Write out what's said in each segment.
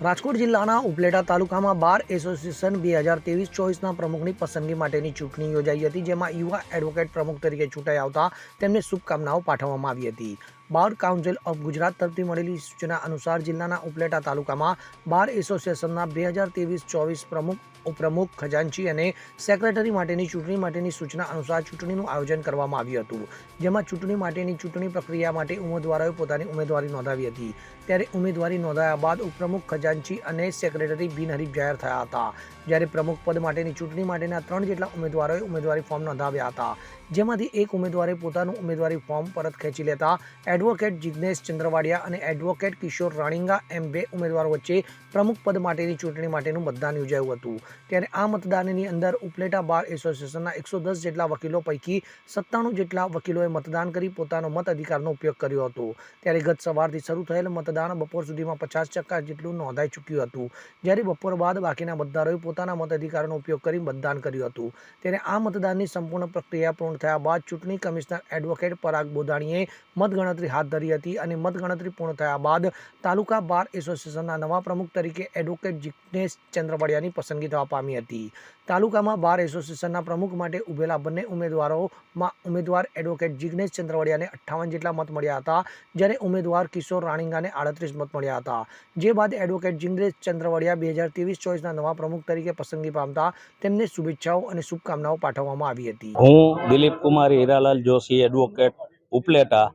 રાજકોટ જિલ્લાના ઉપલેટા તાલુકામાં bar association બે હજાર ત્રેવીસ ચોવીસના પ્રમુખની પસંદગી માટેની ચૂંટણી યોજાઈ હતી, જેમાં યુવા એડવોકેટ પ્રમુખ તરીકે ચૂંટાઈ આવતા તેમને શુભકામનાઓ પાઠવવામાં આવી હતી. બાર કાઉન્સિલ ઓફ ગુજરાત તરફથી મળેલી સૂચના અનુસાર જિલ્લાના ઉપલેટા તાલુકામાં બાર એસોસિએશનના બે હજાર ત્રેવીસ ચોવીસ પ્રમુખ, ઉપપ્રમુખ, ખજાનચી અને સેક્રેટરી માટેની ચૂંટણી માટેની સૂચના અનુસાર ચૂંટણીનું આયોજન કરવામાં આવ્યું હતું, જેમાં ચૂંટણી માટેની ચૂંટણી પ્રક્રિયા માટે ઉમેદવારોએ પોતાની ઉમેદવારી નોંધાવી હતી. ત્યારે ઉમેદવારી નોંધાયા બાદ ઉપપ્રમુખ, ખજાનચી અને સેક્રેટરી બિનહરીફ જાહેર થયા હતા. જ્યારે પ્રમુખ પદ માટેની ચૂંટણી માટેના ત્રણ જેટલા ઉમેદવારોએ ઉમેદવારી ફોર્મ નોંધાવ્યા હતા. જેમાંથી એક ઉમેદવારે પોતાનું ઉમેદવારી ફોર્મ પરત ખેંચી લેતા એડવોકેટ જિજ્ઞેશ ચંદ્રવાડિયા અને એડવોકેટ કિશોર રાણીંગા એમ બે ઉમેદવારો વચ્ચે પ્રમુખ પદ માટેની ચૂંટણી માટેનું મતદાન યોજાયું હતું. ત્યારે આ મતદાનની અંદર ઉપલેટા બાર એસોસિએશનના એકસો દસ જેટલા વકીલો પૈકી સત્તાણું જેટલા વકીલોએ મતદાન કરી પોતાનો મત અધિકારનો ઉપયોગ કર્યો હતો. ત્યારે ગત સવારથી શરૂ થયેલ મતદાન બપોર સુધીમાં પચાસ ટકા જેટલું નોંધાઈ ચૂક્યું હતું. જ્યારે બપોર બાદ બાકીના મતદારોએ પોતાના મત અધિકારનો ઉપયોગ કરી મતદાન કર્યું હતું. ત્યારે આ મતદાનની સંપૂર્ણ પ્રક્રિયા પૂર્ણ થયા બાદ ચૂંટણી કમિશનર એડવોકેટ પરાગ બોધાણીએ મતગણતરી હાથ ધરી હતી અને મતગણતરી પૂર્ણ થયા બાદ તાલુકા બાર એસોસિએશનના નવા પ્રમુખ તરીકે એડવોકેટ જિજ્ઞેશ ચંદ્રવાડિયાની પસંદગી થવા પામી હતી. તાલુકામાં બાર એસોસિએશનના પ્રમુખ માટે ઉભેલા બંને ઉમેદવારોમાં ઉમેદવાર એડવોકેટ જિજ્ઞેશ ચંદ્રવાડિયાને અઠ્ઠાવન જેટલા મત મળ્યા હતા, જ્યારે ઉમેદવાર કિશોર રાણીંગાને આડત્રીસ મત મળ્યા હતા. જે બાદ એડવોકેટ જિજ્ઞેશ ચંદ્રવાડિયા બે હજાર ત્રેવીસ ચોવીસના નવા પ્રમુખ તરીકે પસંદગી પામતા તેમને શુભેચ્છાઓ અને શુભકામનાઓ પાઠવવામાં આવી હતી. હું દિલીપ કુમાર, હીરાલાલ જોશી એડવોકેટ ઉપલેટા.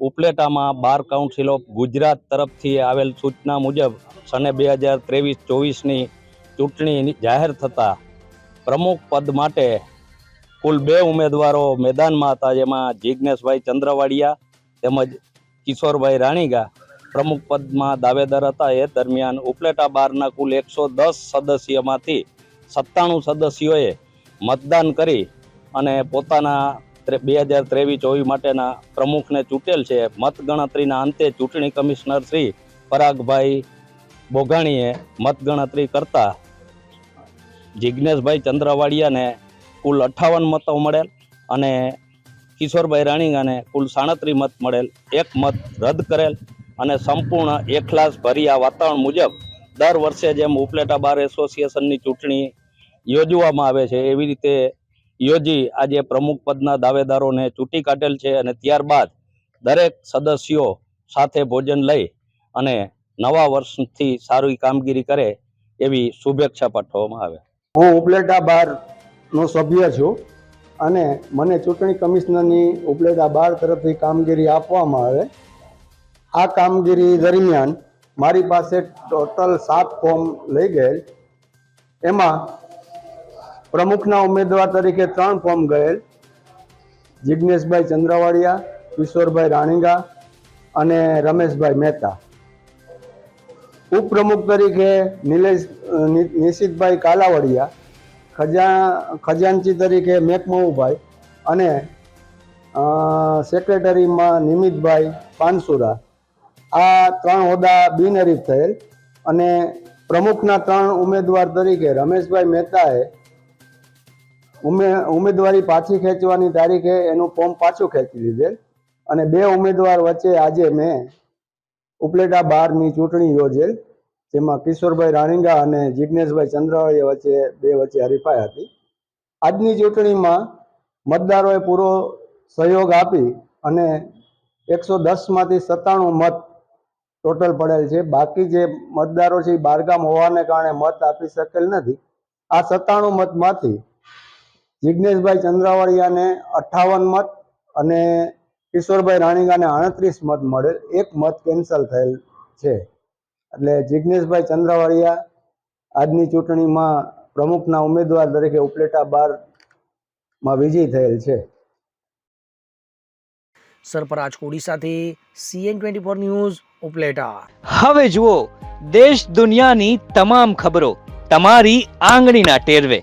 ઉપલેટામાં બાર કાઉન્સિલ ઓફ ગુજરાત તરફથી આવેલ સૂચના મુજબ સને બે હજાર ત્રેવીસ ચોવીસની ચૂંટણી જાહેર થતાં પ્રમુખ પદ માટે કુલ બે ઉમેદવારો મેદાનમાં હતા, જેમાં જિજ્ઞેશભાઈ ચંદ્રવાડિયા તેમજ કિશોરભાઈ રાણીગા પ્રમુખ પદમાં દાવેદાર હતા. એ દરમિયાન ઉપલેટા બારના કુલ એકસો દસ સદસ્યમાંથી સત્તાણું સદસ્યોએ મતદાન કરી અને પોતાના બે હજાર ત્રેવીસ ચોવીસ માટેના પ્રમુખને ચૂંટેલ છે. મતગણતરીના અંતે ચૂંટણી કમિશનર શ્રી પરાગભાઈ બોઘાણીએ મતગણતરી કરતા જિજ્ઞેશભાઈ ચંદ્રવાડિયાને કુલ અઠ્ઠાવન મતો મળેલ અને કિશોરભાઈ રાણીગાને કુલ સાડત્રીસ મત મળેલ. એક મત રદ કરેલ અને સંપૂર્ણ એકલાસ આ વાતાવરણ મુજબ દર વર્ષે જેમ ઉપલેટા બાર એસોસિએશનની ચૂંટણી યોજવામાં આવે છે, એવી રીતે યોજી આજે પ્રમુખ પદના દાવેદારોને ચૂંટી કાઢેલ છે અને ત્યારબાદ દરેક સદસ્યો સાથે ભોજન લઈ અને નવા વર્ષથી સારી કામગીરી કરે એવી શુભેચ્છા પાઠવવામાં આવે. હું ઉપલેટા બારનો સભ્ય છું અને મને ચૂંટણી કમિશનરની ઉપલેટા બાર તરફથી કામગીરી આપવામાં આવે. આ કામગીરી દરમિયાન મારી પાસે ટોટલ સાત ફોર્મ લઈ ગયેલ. એમાં પ્રમુખના ઉમેદવાર તરીકે ત્રણ ફોર્મ ગયેલ. જિજ્ઞેશભાઈ ચંદ્રવાડિયા, કિશોરભાઈ રાણીગા અને રમેશભાઈ મહેતા. ઉપપ્રમુખ તરીકે નિલેશ નિશિતભાઈ કાલાવડિયા, ખજા, ખજાનચી તરીકે મેકમહુભાઈ અને સેક્રેટરીમાં નિમિતભાઈ પાનસુરા. આ ત્રણ હોદ્દા બિનહરીફ થયેલ અને પ્રમુખના ત્રણ ઉમેદવાર તરીકે રમેશભાઈ મહેતાએ ઉમે, ઉમેદવારી પાછી ખેંચવાની તારીખે એનું ફોર્મ પાછું ખેંચી લીધેલ. અને બે ઉમેદવાર વચ્ચે આજે મેં ઉપલેટા બારની ચૂંટણી યોજેલ, જેમાં કિશોરભાઈ રાણીંગા અને જિજ્ઞેશભાઈ ચંદ્રાવળીયા વચ્ચે, બે વચ્ચે હરીફાઈ હતી આજની ચૂંટણીમાં મતદારોએ પૂરો સહયોગ આપી અને એકસો દસમાંથી સત્તાણું મત ટોટલ પડેલ છે. બાકી જે મતદારો છે એ બારગામ હોવાને કારણે મત આપી શકેલ નથી. આ સત્તાણું મતમાંથી જિજ્ઞેશભાઈ ચંદ્રાવળિયાને અઠ્ઠાવન મત અને કિશોરભાઈ રાણીગાને આડત્રીસ મત મળેલ. એક મત કેન્સલ થયેલ છે. એટલે જિજ્ઞેશભાઈ ચંદ્રાવળિયા આજની ચૂંટણીમાં પ્રમુખના ઉમેદવાર તરીકે ઉપલેટા બારમાં વિજયી થયેલ છે. સરપરાજ કોડી સાથે CN twenty four news Upleta. હવે જુઓ દેશ દુનિયાની તમામ ખબરો તમારી આંગળીના ટેરવે.